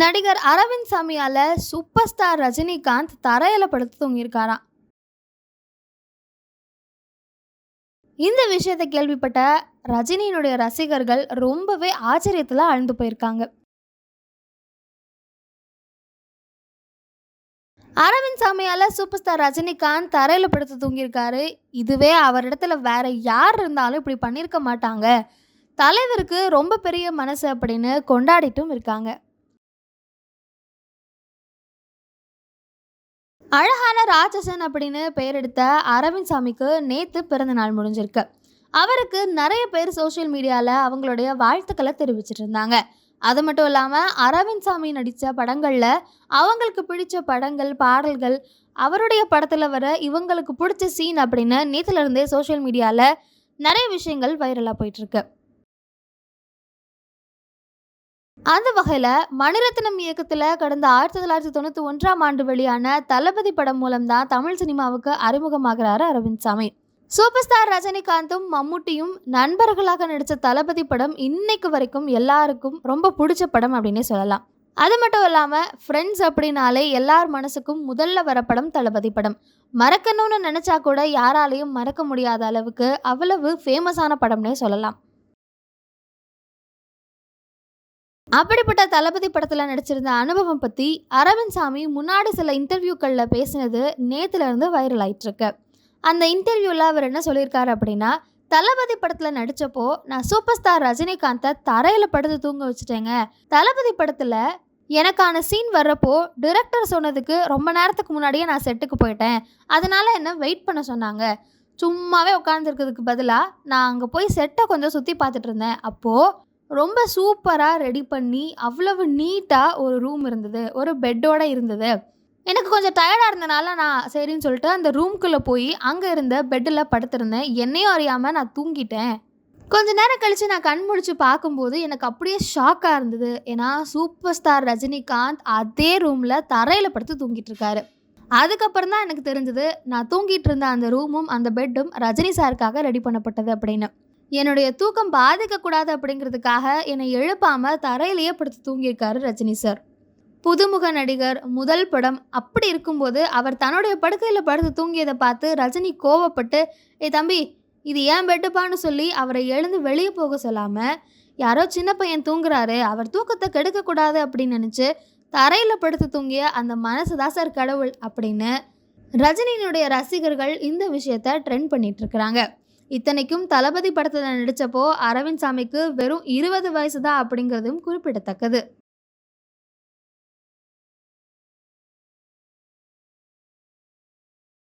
நடிகர் அரவிந்த் சாமியால் super star Rajinikanth தரையில படுத்து தூங்கியிருக்காராம். இந்த விஷயத்தை கேள்விப்பட்ட ரஜினியினுடைய ரசிகர்கள் ரொம்பவே ஆச்சரியத்தில் அழுந்து போயிருக்காங்க. அரவிந்த் சாமியால் சூப்பர் ஸ்டார் ரஜினிகாந்த் தரையில் படுத்து தூங்கியிருக்காரு. இதுவே அவரிடத்துல வேற யார் இருந்தாலும் இப்படி பண்ணியிருக்க மாட்டாங்க. தலைவருக்கு ரொம்ப பெரிய மனசு அப்படின்னு கொண்டாடிட்டும் இருக்காங்க. அழகான ராட்சசன் அப்படின்னு பெயர் எடுத்த அரவிந்த் சாமிக்கு நேற்று பிறந்த நாள் முடிஞ்சிருக்கு. அவருக்கு நிறைய பேர் சோஷியல் மீடியாவில் அவங்களுடைய வாழ்த்துக்களை தெரிவிச்சிட்டு இருந்தாங்க. அது மட்டும் இல்லாமல் அரவிந்த் சாமி நடித்த படங்களில் அவங்களுக்கு பிடிச்ச படங்கள் பாடல்கள் அவருடைய படத்தில் வர இவங்களுக்கு பிடிச்ச சீன் அப்படின்னு நேற்றுலேருந்தே இருந்தே சோஷியல் மீடியாவில் நிறைய விஷயங்கள் வைரலாக போயிட்டுருக்கு அந்த வகையில் மணிரத்னம் இயக்கத்தில் கடந்த ஆயிரத்தி தொள்ளாயிரத்தி தொண்ணூற்றி ஒன்றாம் ஆண்டு வெளியான தளபதி படம் மூலம்தான் தமிழ் சினிமாவுக்கு அறிமுகமாகிறாரு அரவிந்த் சாமி. சூப்பர் ஸ்டார் ரஜினிகாந்தும் மம்முட்டியும் நண்பர்களாக நடித்த தளபதி படம் இன்னைக்கு வரைக்கும் எல்லாருக்கும் ரொம்ப பிடிச்ச படம் அப்படின்னே சொல்லலாம். அது மட்டும் இல்லாமல் ஃப்ரெண்ட்ஸ் அப்படின்னாலே எல்லார் மனசுக்கும் முதல்ல வர படம் தளபதி படம். மறக்கணும்னு நினச்சா கூட யாராலையும் மறக்க முடியாத அளவுக்கு அவ்வளவு ஃபேமஸான படம்னே சொல்லலாம். அப்படிப்பட்ட தளபதி படத்தில் நடிச்சிருந்த அனுபவம் பற்றி அரவிந்த் சாமி முன்னாடி சில இன்டர்வியூக்களில் பேசினது நேற்றுலேருந்து வைரல் ஆயிட்டுருக்கு. அந்த இன்டர்வியூவில் அவர் என்ன சொல்லியிருக்காரு அப்படின்னா தளபதி படத்தில் நடித்தப்போ நான் சூப்பர் ஸ்டார் ரஜினிகாந்தை தரையில் படுத்து தூங்க வச்சுட்டேங்க. தளபதி படத்தில் எனக்கான சீன் வர்றப்போ டிரெக்டர் சொன்னதுக்கு ரொம்ப நேரத்துக்கு முன்னாடியே நான் செட்டுக்கு போயிட்டேன். அதனால என்ன வெயிட் பண்ண சொன்னாங்க. சும்மாவே உட்காந்துருக்கிறதுக்கு பதிலாக நான் அங்கே போய் செட்டை கொஞ்சம் சுற்றி பார்த்துட்டு இருந்தேன். அப்போது ரொம்ப சூப்பராக ரெடி பண்ணி அவ்வளவு நீட்டாக ஒரு ரூம் இருந்தது. ஒரு பெட்டோடு இருந்தது. எனக்கு கொஞ்சம் டயர்டாக இருந்தனால நான் சரின்னு சொல்லிட்டு அந்த ரூம்குள்ளே போய் அங்கே இருந்த பெட்டில் படுத்திருந்தேன். என்னையும் அறியாமல் நான் தூங்கிட்டேன். கொஞ்ச நேரம் கழித்து நான் கண் முடிச்சு பார்க்கும்போது எனக்கு அப்படியே ஷாக்காக இருந்தது. ஏன்னா சூப்பர் ஸ்டார் ரஜினிகாந்த் அதே ரூமில் தரையில் படுத்து தூங்கிட்டு இருக்காரு. அதுக்கப்புறம் தான் எனக்கு தெரிஞ்சது நான் தூங்கிட்டு இருந்த அந்த ரூமும் அந்த பெட்டும் ரஜினி சாருக்காக ரெடி பண்ணப்பட்டது அப்படின்னு. என்னுடைய தூக்கம் பாதிக்கக்கூடாது அப்படிங்கிறதுக்காக என்னை எழுப்பாமல் தரையிலேயே படுத்து தூங்கியிருக்காரு ரஜினி சார். புதுமுக நடிகர் முதல் படம் அப்படி இருக்கும்போது அவர் தன்னுடைய படுக்கையில் படுத்து தூங்கியதை பார்த்து ரஜினி கோவப்பட்டு ஏ தம்பி இது ஏன் பெட்டுப்பான்னு சொல்லி அவரை எழுந்து வெளியே போக சொல்லாமல் யாரோ சின்ன பையன் தூங்குறாரு அவர் தூக்கத்தை கெடுக்கக்கூடாது அப்படின்னு நினச்சி தரையில் படுத்து தூங்கிய அந்த மனசு தான் சார் கடவுள் அப்படின்னு ரஜினியினுடைய ரசிகர்கள் இந்த விஷயத்த ட்ரெண்ட் பண்ணிட்டு இருக்கிறாங்க. இத்தனைக்கும் தளபதி படத்தில் நடித்தப்போ அரவிந்த் சாமிக்கு வெறும் இருபது வயசு தான் அப்படிங்கிறதும் குறிப்பிடத்தக்கது.